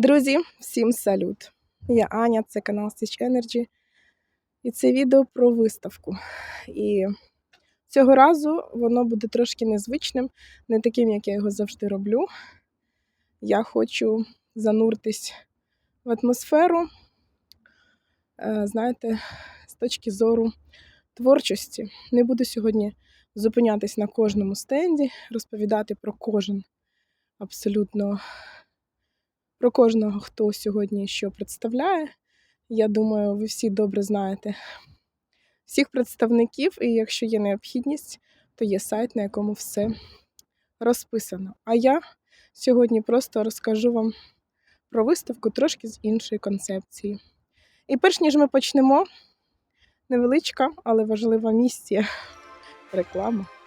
Друзі, всім салют! Я Аня, це канал Stitch Energy. І це відео про виставку. І цього разу воно буде трошки незвичним, не таким, як я його завжди роблю. Я хочу зануртись в атмосферу, е, знаєте, з точки зору творчості. Не буду сьогодні зупинятись на кожному стенді, розповідати про кожен абсолютно про кожного, хто сьогодні що представляє. Я думаю, ви всі добре знаєте всіх представників, і якщо є необхідність, то є сайт, на якому все розписано. А я сьогодні просто розкажу вам про виставку трошки з іншої концепції. І перш ніж ми почнемо, невеличка, але важлива місія реклама.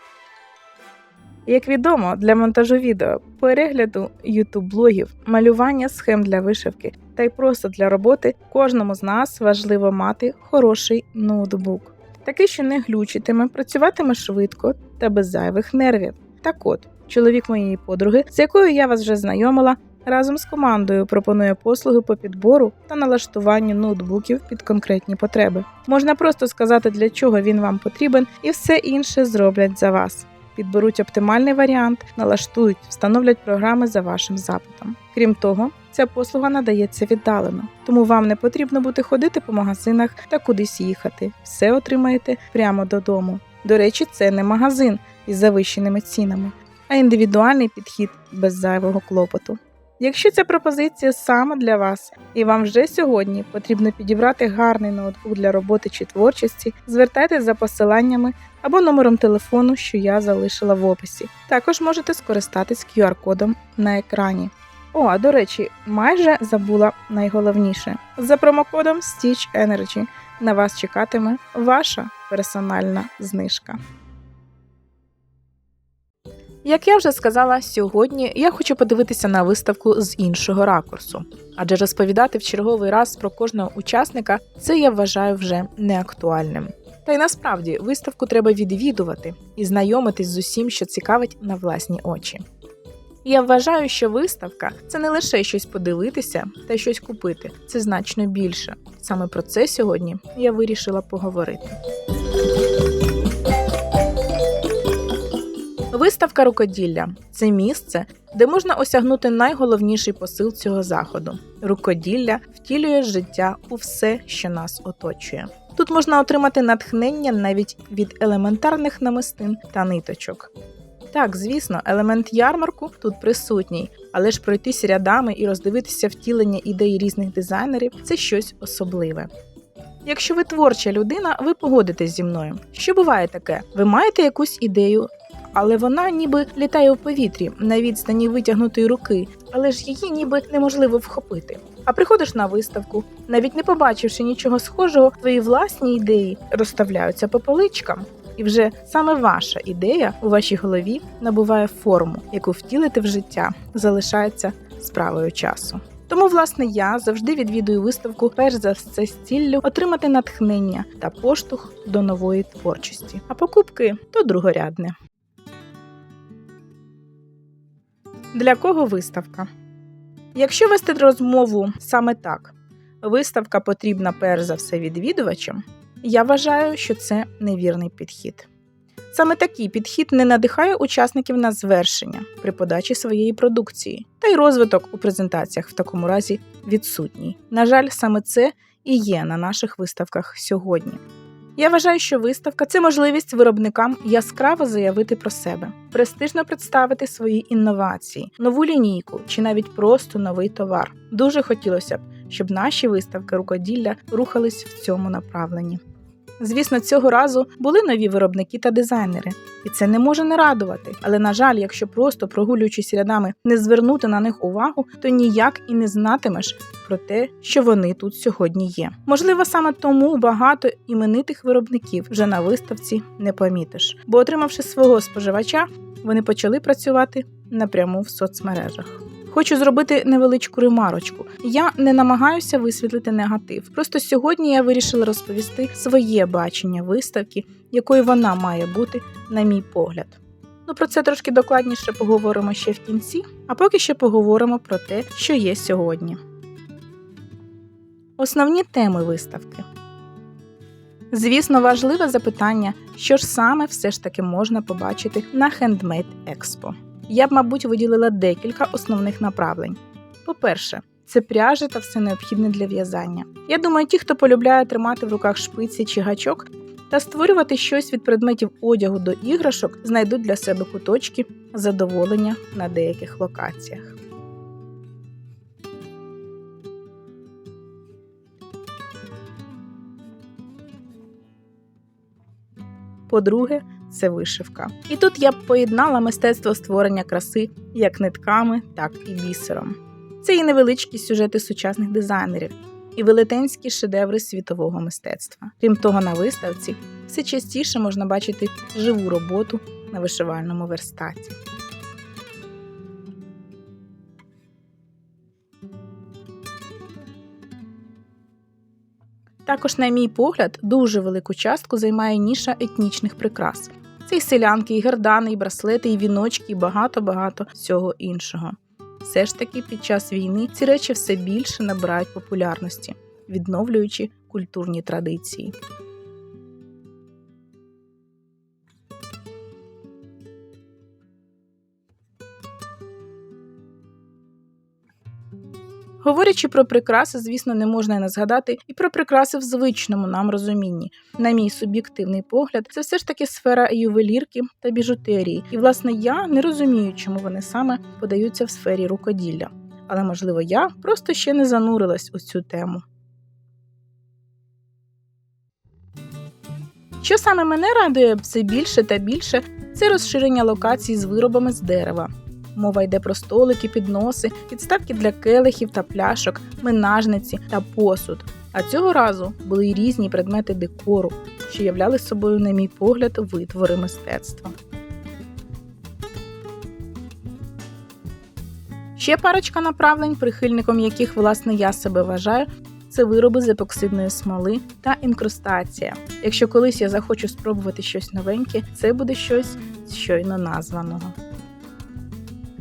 Як відомо, для монтажу відео, перегляду ютуб-блогів, малювання схем для вишивки та й просто для роботи кожному з нас важливо мати хороший ноутбук. Такий, що не глючитиме, працюватиме швидко та без зайвих нервів. Так от, чоловік моєї подруги, з якою я вас вже знайомила, разом з командою пропонує послуги по підбору та налаштуванню ноутбуків під конкретні потреби. Можна просто сказати, для чого він вам потрібен, і все інше зроблять за вас підберуть оптимальний варіант, налаштують, встановлять програми за вашим запитом. Крім того, ця послуга надається віддалено, тому вам не потрібно буде ходити по магазинах та кудись їхати. Все отримаєте прямо додому. До речі, це не магазин із завищеними цінами, а індивідуальний підхід без зайвого клопоту. Якщо ця пропозиція саме для вас, і вам вже сьогодні потрібно підібрати гарний ноутбук для роботи чи творчості, звертайтеся за посиланнями або номером телефону, що я залишила в описі. Також можете скористатись QR-кодом на екрані. О, а до речі, майже забула найголовніше. За промокодом Stitch Energy на вас чекатиме ваша персональна знижка. Як я вже сказала, сьогодні я хочу подивитися на виставку з іншого ракурсу, адже розповідати в черговий раз про кожного учасника це я вважаю вже неактуальним. Та й насправді виставку треба відвідувати і знайомитись з усім, що цікавить на власні очі. Я вважаю, що виставка це не лише щось подивитися та щось купити, це значно більше. Саме про це сьогодні я вирішила поговорити. Виставка рукоділля це місце, де можна осягнути найголовніший посил цього заходу. Рукоділля втілює життя у все, що нас оточує. Тут можна отримати натхнення навіть від елементарних намистин та ниточок. Так, звісно, елемент ярмарку тут присутній, але ж пройтись рядами і роздивитися втілення ідей різних дизайнерів це щось особливе. Якщо ви творча людина, ви погодитесь зі мною. Що буває таке? Ви маєте якусь ідею, але вона ніби літає у повітрі на відстані витягнутої руки, але ж її ніби неможливо вхопити. А приходиш на виставку, навіть не побачивши нічого схожого, твої власні ідеї розставляються по поличкам. І вже саме ваша ідея у вашій голові набуває форму, яку втілити в життя залишається справою часу. Тому, власне, я завжди відвідую виставку, перш за все з ціллю отримати натхнення та поштовх до нової творчості. А покупки то другорядне. Для кого виставка? Якщо вести розмову саме так, виставка потрібна перш за все відвідувачам, я вважаю, що це невірний підхід. Саме такий підхід не надихає учасників на звершення при подачі своєї продукції, та й розвиток у презентаціях в такому разі відсутній. На жаль, саме це і є на наших виставках сьогодні. Я вважаю, що виставка це можливість виробникам яскраво заявити про себе, престижно представити свої інновації, нову лінійку чи навіть просто новий товар. Дуже хотілося б, щоб наші виставки рукоділля рухались в цьому направленні. Звісно, цього разу були нові виробники та дизайнери, і це не може не радувати. Але, на жаль, якщо просто прогулюючись рядами не звернути на них увагу, то ніяк і не знатимеш про те, що вони тут сьогодні є. Можливо, саме тому багато іменитих виробників вже на виставці не помітиш, бо, отримавши свого споживача, вони почали працювати напряму в соцмережах. Хочу зробити невеличку ремарочку. Я не намагаюся висвітлити негатив. Просто сьогодні я вирішила розповісти своє бачення виставки, якою вона має бути, на мій погляд. Ну, про це трошки докладніше поговоримо ще в кінці, а поки що поговоримо про те, що є сьогодні. Основні теми виставки. Звісно, важливе запитання, що ж саме все ж таки можна побачити на Handmade Expo. Я б, мабуть, виділила декілька основних направлень. По-перше, це пряжа та все необхідне для в'язання. Я думаю, ті, хто полюбляє тримати в руках шпиці чи гачок та створювати щось від предметів одягу до іграшок, знайдуть для себе куточки задоволення на деяких локаціях. По-друге, це вишивка. І тут я поєднала мистецтво створення краси як нитками, так і бісером. Це і невеличкі сюжети сучасних дизайнерів, і велетенські шедеври світового мистецтва. Крім того, на виставці все частіше можна бачити живу роботу на вишивальному верстаті. Також, на мій погляд, дуже велику частку займає ніша етнічних прикрас. І селянки, і гердани, і браслети, і віночки, і багато-багато всього іншого. Все ж таки, під час війни ці речі все більше набирають популярності, відновлюючи культурні традиції. Говорячи про прикраси, звісно, не можна не згадати і про прикраси в звичному нам розумінні. На мій суб'єктивний погляд, це все ж таки сфера ювелірки та біжутерії. І, власне, я не розумію, чому вони саме подаються в сфері рукоділля. Але, можливо, я просто ще не занурилась у цю тему. Що саме мене радує все більше та більше, це розширення локацій з виробами з дерева. Мова йде про столики, підноси, підставки для келихів та пляшок, минажниці та посуд. А цього разу були й різні предмети декору, що являли собою, на мій погляд, витвори мистецтва. Ще парочка направлень, прихильником яких, власне, я себе вважаю, це вироби з епоксидної смоли та інкрустація. Якщо колись я захочу спробувати щось новеньке, це буде щось щойно названого.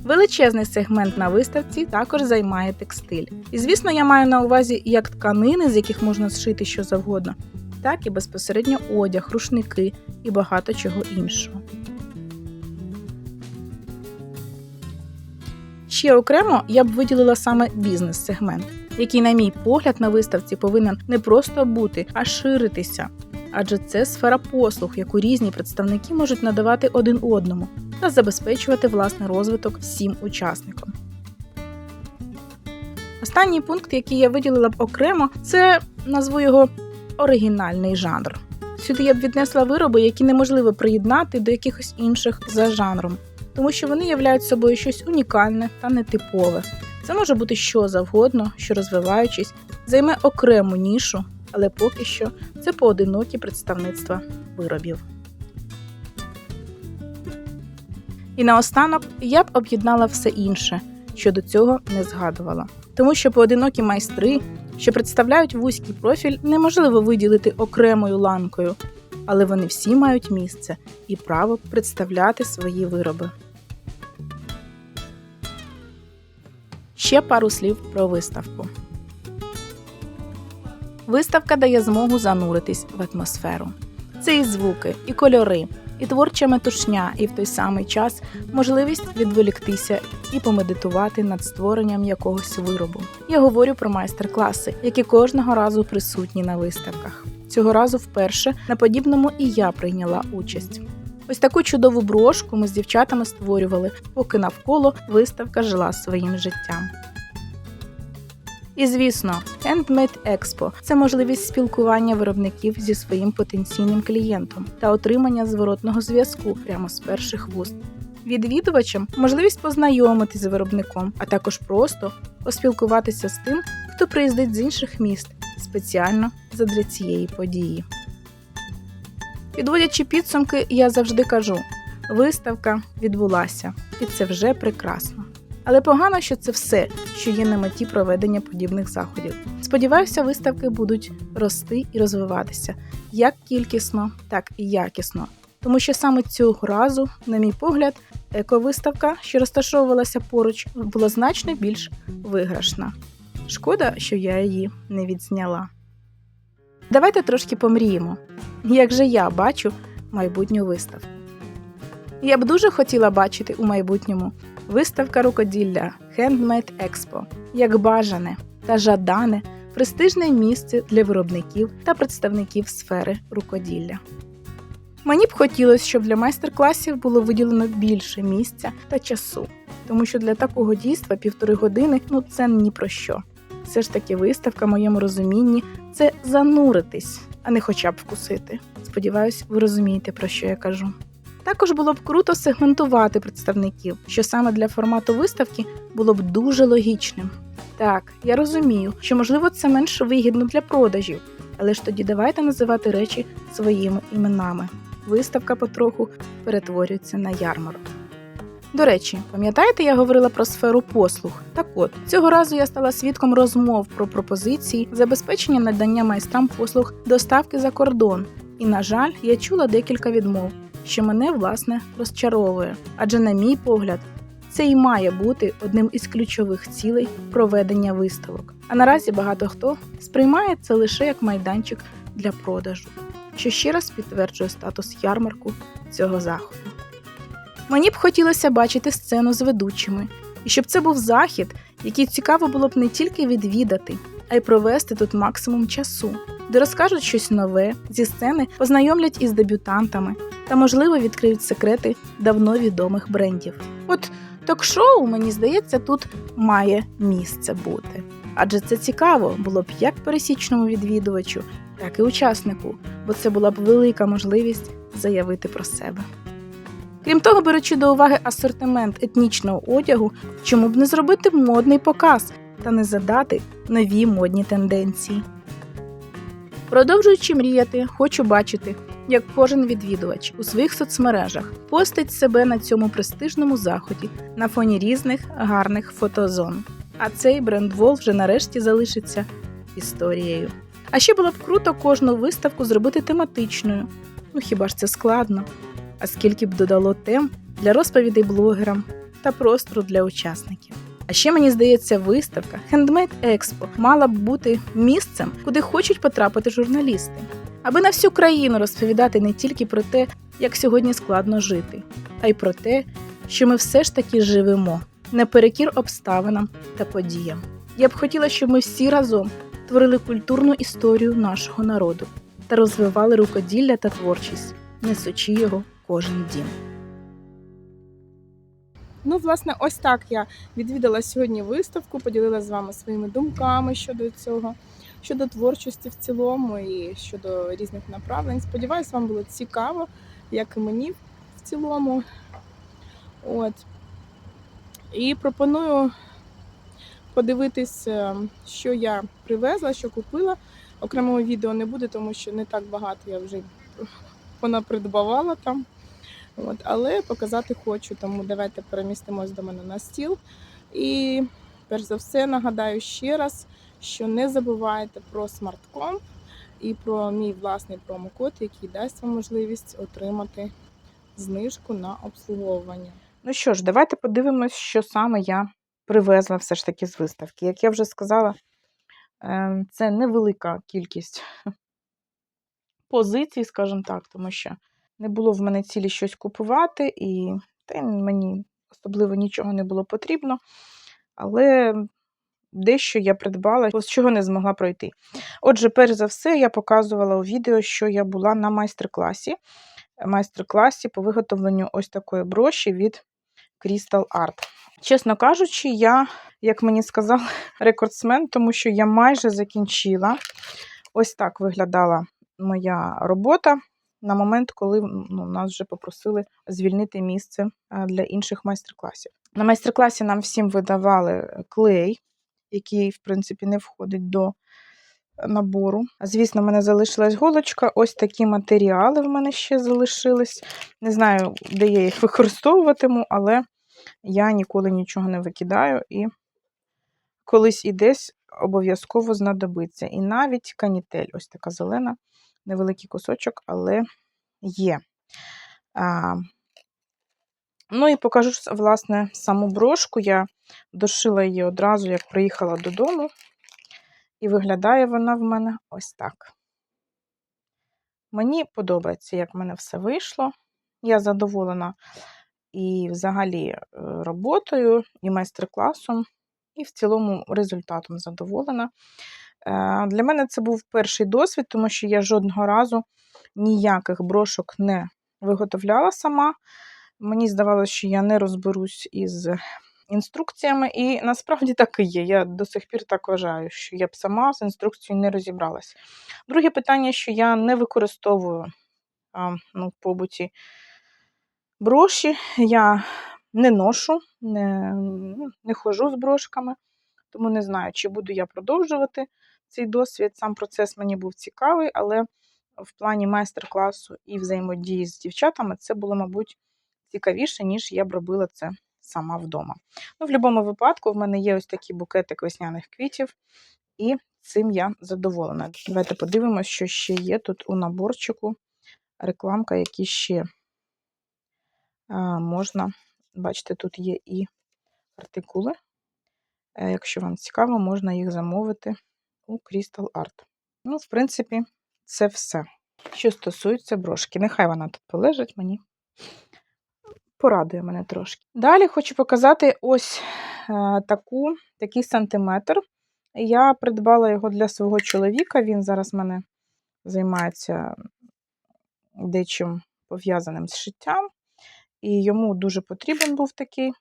Величезний сегмент на виставці також займає текстиль. І, звісно, я маю на увазі як тканини, з яких можна зшити що завгодно, так і безпосередньо одяг, рушники і багато чого іншого. Ще окремо я б виділила саме бізнес-сегмент, який, на мій погляд, на виставці повинен не просто бути, а ширитися. Адже це сфера послуг, яку різні представники можуть надавати один одному та забезпечувати власний розвиток всім учасникам. Останній пункт, який я виділила б окремо, це назву його оригінальний жанр. Сюди я б віднесла вироби, які неможливо приєднати до якихось інших за жанром, тому що вони являють собою щось унікальне та нетипове. Це може бути що завгодно, що розвиваючись, займе окрему нішу, але поки що це поодинокі представництва виробів. І наостанок я б об'єднала все інше, що до цього не згадувала. Тому що поодинокі майстри, що представляють вузький профіль, неможливо виділити окремою ланкою, але вони всі мають місце і право представляти свої вироби. Ще пару слів про виставку. Виставка дає змогу зануритись в атмосферу. Це і звуки, і кольори, і творча метушня, і в той самий час можливість відволіктися і помедитувати над створенням якогось виробу. Я говорю про майстер-класи, які кожного разу присутні на виставках. Цього разу вперше на подібному і я прийняла участь. Ось таку чудову брошку ми з дівчатами створювали, поки навколо виставка жила своїм життям. І звісно, Handmade Expo – це можливість спілкування виробників зі своїм потенційним клієнтом та отримання зворотного зв'язку прямо з перших вуст. Відвідувачам можливість познайомитись з виробником, а також просто поспілкуватися з тим, хто приїздить з інших міст спеціально задля цієї події. Підводячи підсумки, я завжди кажу: виставка відбулася, і це вже прекрасно. Але погано, що це все, що є на меті проведення подібних заходів. Сподіваюся, виставки будуть рости і розвиватися як кількісно, так і якісно. тому що саме цього разу, на мій погляд, ековиставка, що розташовувалася поруч, була значно більш виграшна. Шкода, що я її не відзняла. Давайте трошки помріємо, як же я бачу майбутню виставку. Я б дуже хотіла бачити у майбутньому виставка рукоділля Handmade Expo як бажане та жадане престижне місце для виробників та представників сфери рукоділля. Мені б хотілося, щоб для майстер-класів було виділено більше місця та часу, тому що для такого дійства півтори години ну це ні про що. Все ж таки, виставка, в моєму розумінні, це зануритись, а не хоча б вкусити. Сподіваюсь, ви розумієте, про що я кажу. Також було б круто сегментувати представників, що саме для формату виставки було б дуже логічним. Так, я розумію, що можливо це менш вигідно для продажів, але ж тоді давайте називати речі своїми іменами. Виставка потроху перетворюється на ярмарок. До речі, пам'ятаєте, я говорила про сферу послуг? Так от, цього разу я стала свідком розмов про пропозиції забезпечення надання майстрам послуг доставки за кордон. І, на жаль, я чула декілька відмов, що мене власне розчаровує. Адже, на мій погляд, це і має бути одним із ключових цілей проведення виставок. А наразі багато хто сприймає це лише як майданчик для продажу, що ще раз підтверджує статус ярмарку цього заходу. Мені б хотілося бачити сцену з ведучими, і щоб це був захід, який цікаво було б не тільки відвідати, а й провести тут максимум часу, де розкажуть щось нове зі сцени, познайомлять із дебютантами та, можливо, відкриють секрети давно відомих брендів. От ток-шоу, мені здається, тут має місце бути. Адже це цікаво було б як пересічному відвідувачу, так і учаснику, бо це була б велика можливість заявити про себе. Крім того, беручи до уваги асортимент етнічного одягу, чому б не зробити модний показ та не задати нові модні тенденції. Продовжуючи мріяти, хочу бачити, як кожен відвідувач у своїх соцмережах постить себе на цьому престижному заході на фоні різних гарних фотозон. А цей брендвол вже нарешті залишиться історією. А ще було б круто кожну виставку зробити тематичною. Ну хіба ж це складно? А скільки б додало тем для розповідей блогерам та простору для учасників. А ще мені здається, виставка Handmade Expo мала б бути місцем, куди хочуть потрапити журналісти, аби на всю країну розповідати не тільки про те, як сьогодні складно жити, а й про те, що ми все ж таки живемо наперекір обставинам та подіям. Я б хотіла, щоб ми всі разом творили культурну історію нашого народу та розвивали рукоділля та творчість, несучи його кожен дім. Ну, власне, ось так я відвідала сьогодні виставку, поділилася з вами своїми думками щодо цього, щодо творчості в цілому і щодо різних направлень. Сподіваюсь, вам було цікаво, як і мені в цілому. От. І пропоную подивитись, е, що я привезла, що купила. Окремого відео не буде, тому що не так багато я вже понапридбавала там. От, але показати хочу, тому давайте перемістимось до мене на стіл. І перш за все нагадаю ще раз, що не забувайте про смартком і про мій власний промокод, який дасть вам можливість отримати знижку на обслуговування. Ну що ж, давайте подивимось, що саме я привезла все ж таки з виставки. Як я вже сказала, ем, це невелика кількість позицій, скажімо так, тому що не було в мене цілі щось купувати, і та мені особливо нічого не було потрібно. Але дещо я придбала, з чого не змогла пройти. Отже, перш за все, я показувала у відео, що я була на майстер-класі. Майстер-класі по виготовленню ось такої броші від Crystal Art. Чесно кажучи, я, як мені сказали, рекордсмен, тому що я майже закінчила. Ось так виглядала моя робота на момент, коли ну, нас вже попросили звільнити місце е, для інших майстер-класів. На майстер-класі нам всім видавали клей, який, в принципі, не входить до набору. Звісно, в мене залишилась голочка. Ось такі матеріали в мене ще залишились. Не знаю, де я їх використовуватиму, але я ніколи нічого не викидаю і колись і десь обов'язково знадобиться. І навіть канітель, ось така зелена, невеликий кусочок, але є. Ну і покажу, власне, саму брошку. Я дошила її одразу, як приїхала додому. І виглядає вона в мене ось так. Мені подобається, як в мене все вийшло. Я задоволена і взагалі е, роботою, і майстер-класом, і в цілому результатом задоволена. Е, Для мене це був перший досвід, тому що я жодного разу ніяких брошок не виготовляла сама. Мені здавалося, що я не розберусь із інструкціями, і насправді так і є. Я до сих пір так вважаю, що я б сама з інструкцією не розібралась. Друге питання, що я не використовую а, ну, в побуті броші, я не ношу, не, ну, не ходжу з брошками, тому не знаю, чи буду я продовжувати цей досвід. Сам процес мені був цікавий, але в плані майстер-класу і взаємодії з дівчатами це було, мабуть, цікавіше, ніж я б робила це сама вдома. Ну, в будь-якому випадку, в мене є ось такий букетик весняних квітів, і цим я задоволена. Давайте подивимося, що ще є тут у наборчику. Рекламка, які ще можна. Бачите, тут є і артикули. Е, Якщо вам цікаво, можна їх замовити у Crystal Art. Ну, в принципі, це все. Що стосується брошки, нехай вона тут полежить мені. Порадує мене трошки. Далі хочу показати ось е, таку, такий сантиметр. Я придбала його для свого чоловіка. Він зараз мене займається дечим пов'язаним з шиттям. І йому дуже потрібен був такий.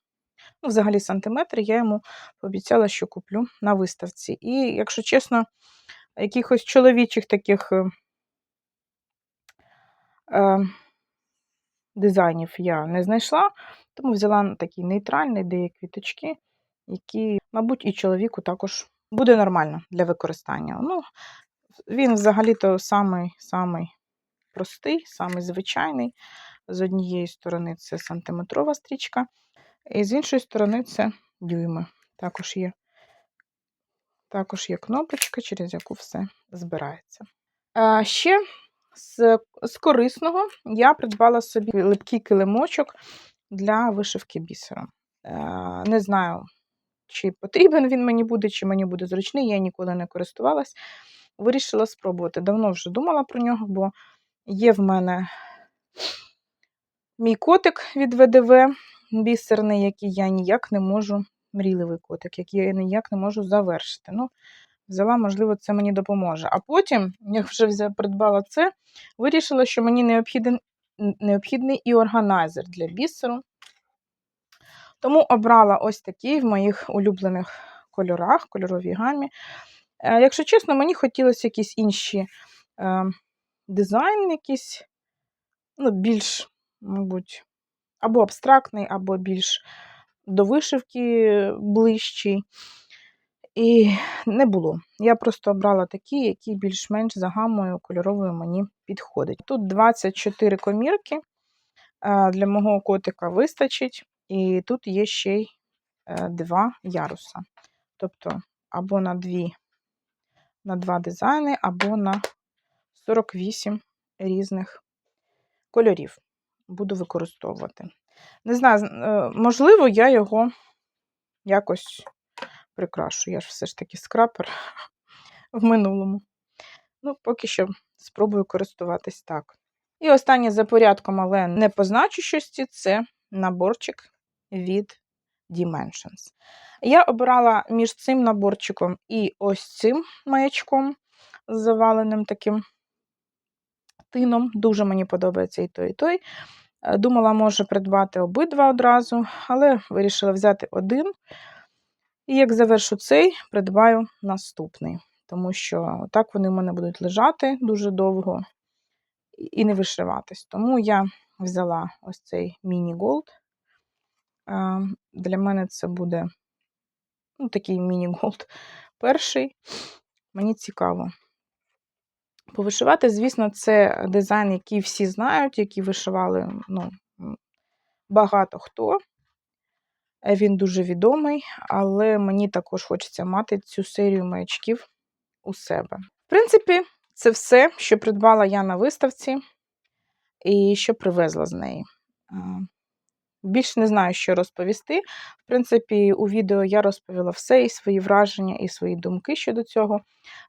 Ну, взагалі, сантиметр, я йому пообіцяла, що куплю на виставці. І, якщо чесно, якихось чоловічих таких е, е, дизайнів я не знайшла, тому взяла такий нейтральний, де є квіточки, які, мабуть, і чоловіку також буде нормально для використання. Ну, він взагалі-то самий, самий простий, самий звичайний. З однієї сторони це сантиметрова стрічка, і з іншої сторони це дюйми. Також є, також є кнопочка, через яку все збирається. Ще з, з корисного я придбала собі липкий килимочок для вишивки бісером. Е, Не знаю, чи потрібен він мені буде, чи мені буде зручний, я ніколи не користувалась. Вирішила спробувати. Давно вже думала про нього, бо є в мене мій котик від ВДВ бісерний, який я ніяк не можу, мрійливий котик, який я ніяк не можу завершити. Ну, взяла, можливо, це мені допоможе. А потім, як вже придбала це, вирішила, що мені необхіден, необхідний і органайзер для бісеру. Тому обрала ось такий в моїх улюблених кольорах, кольоровій гамі. Е, Якщо чесно, мені хотілося якісь інші е, дизайн, якийсь, ну, більш, мабуть, або абстрактний, або більш до вишивки ближчий. І не було. Я просто обрала такі, які більш-менш за гамою кольоровою мені підходять. Тут 24 комірки. е, Для мого котика вистачить. І тут є ще й е, два яруса. Тобто, або на дві, на два дизайни, або на 48 різних кольорів буду використовувати. Не знаю, е, можливо, я його якось прикрашу. Я ж все ж таки скрапер в минулому. Ну, поки що спробую користуватись так. І останнє за порядком, але не по значущості, це наборчик від Dimensions. Я обирала між цим наборчиком і ось цим маячком з заваленим таким тином. Дуже мені подобається і той, і той. Е, Думала, може придбати обидва одразу, але вирішила взяти один. І як завершу цей, придбаю наступний. Тому що так вони в мене будуть лежати дуже довго і- не вишиватись. Тому я взяла ось цей міні-голд. Для мене це буде ну, такий міні-голд перший. Мені цікаво. Повишивати, звісно, це дизайн, який всі знають, який вишивали ну, багато хто. Е, Він дуже відомий, але мені також хочеться мати цю серію маячків у себе. В принципі, це все, що придбала я на виставці. і що привезла з неї. Більше не знаю, що розповісти. В принципі, у відео я розповіла все і свої враження, і свої думки щодо цього.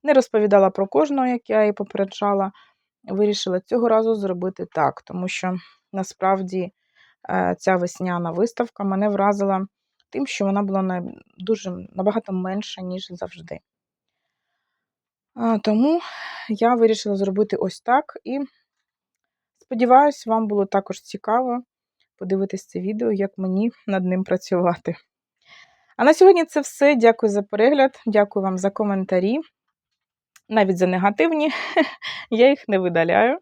Не розповідала про кожного, як я і попереджала. Вирішила цього разу зробити так, тому що насправді ця весняна виставка мене вразила тим, що вона була дуже набагато менша, ніж завжди. Тому я вирішила зробити ось так і сподіваюсь, вам було також цікаво подивитись це відео, як мені над ним працювати. А на сьогодні це все. Дякую за перегляд, дякую вам за коментарі. Навіть за негативні, я їх не видаляю,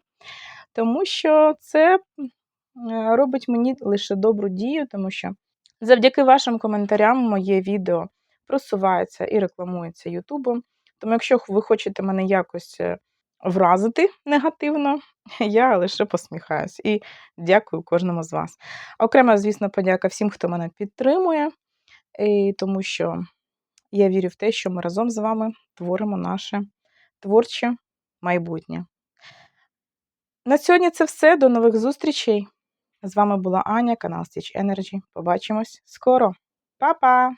тому що це е, робить мені лише добру дію, тому що завдяки вашим коментарям моє відео просувається і рекламується Ютубом. Тому, якщо ви хочете мене якось е, вразити негативно, я лише посміхаюсь і дякую кожному з вас. Окрема, звісно, подяка всім, хто мене підтримує, і тому що я вірю в те, що ми разом з вами творимо наше творче майбутнє. На сьогодні це все. До нових зустрічей. З вами була Аня, канал Stitch Energy. Побачимось скоро. Па-па!